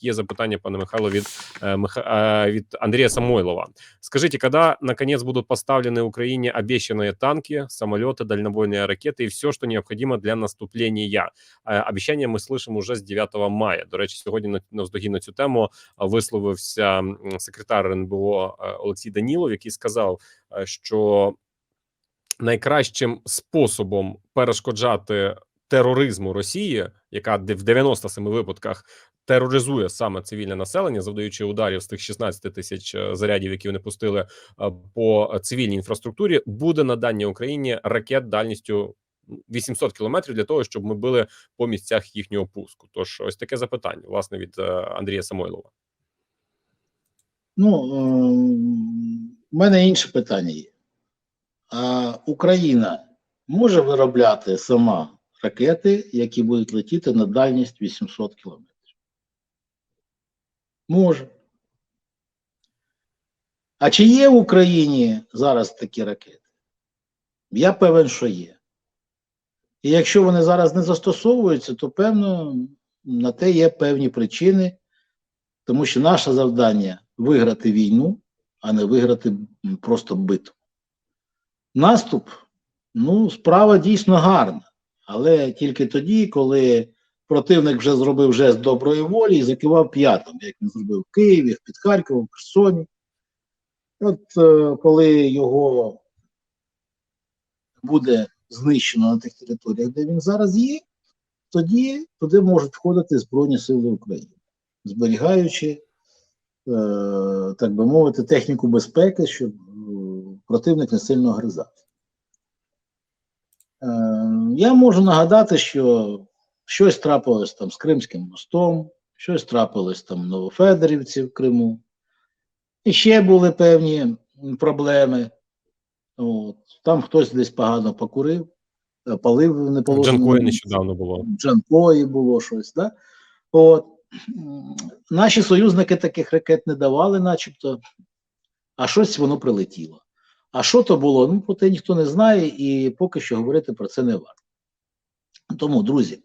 Є запитання, пане Михайло, від, э, Миха- э, від Андрея Самойлова. Скажите, когда, наконец, будут поставлены Украине обещанные танки, самолеты, дальнобойные ракеты и все, что необходимо для наступления? Э, Обіцяння ми слышимо уже з 9 мая. До речі, сьогодні на навздогін на цю тему е, висловився м, секретар РНБО е, Олексій Данілов, який сказав, е, що найкращим способом перешкоджати тероризму Росії, яка в 97 випадках тероризує саме цивільне населення, завдаючи ударів з тих 16 тисяч е, зарядів, які вони пустили е, по цивільній інфраструктурі, буде надання Україні ракет дальністю 800 кілометрів для того, щоб ми били по місцях їхнього пуску. Тож ось таке запитання, власне, від е, Андрія Самойлова. Ну, в мене інше питання є. А Україна може виробляти сама ракети, які будуть летіти на дальність 800 кілометрів? Може. А чи є в Україні зараз такі ракети? Я певен, що є. І якщо вони зараз не застосовуються, то певно на те є певні причини, тому що наше завдання виграти війну, а не виграти просто битву. Наступ, ну, справа дійсно гарна, але тільки тоді, коли противник вже зробив жест доброї волі і закивав п'ятом, як він зробив в Києві, під Харковом, в Херсоні. От е, коли його буде знищено на тих територіях, де він зараз є, тоді туди можуть входити Збройні Сили України, зберігаючи, е, так би мовити, техніку безпеки, щоб е, противник не сильно гризав. Я можу нагадати, що щось трапилось там з Кримським мостом, щось трапилось там Новофедорівці в Криму. І ще були певні проблеми. От. Там хтось десь погано покурив, е, палив не положено. Джанкої нещодавно було. Джанкої було щось, да? От. Наші союзники таких ракет не давали, начебто, а щось воно прилетіло. А що то було? Ну, про те ніхто не знає, і поки що говорити про це не варто. Тому, друзі,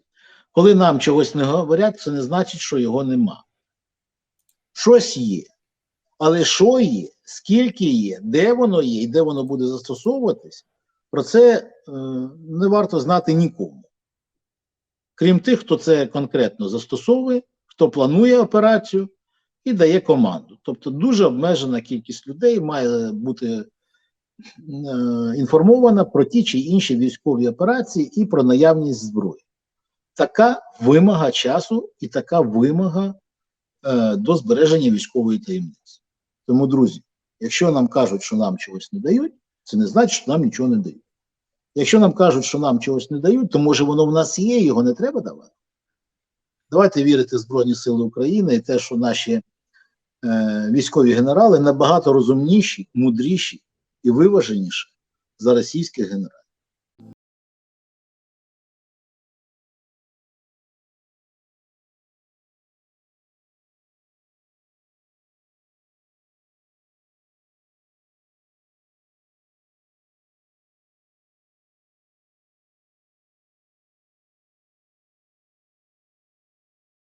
коли нам чогось не говорять, це не значить, що його нема. Щось є. Але що є, скільки є, де воно є і де воно буде застосовуватись, про це е, не варто знати нікому. Крім тих, хто це конкретно застосовує, хто планує операцію і дає команду. Тобто дуже обмежена кількість людей має бути інформована про ті чи інші військові операції і про наявність зброї. Така вимога часу і така вимога е, до збереження військової таємниці. Тому, друзі, якщо нам кажуть, що нам чогось не дають, це не значить, що нам нічого не дають. Якщо нам кажуть, що нам чогось не дають, то може воно в нас є, його не треба давати. Давайте вірити в Збройні Сили України і те, що наші е, військові генерали набагато розумніші, мудріші і виваженіше за російських генералів.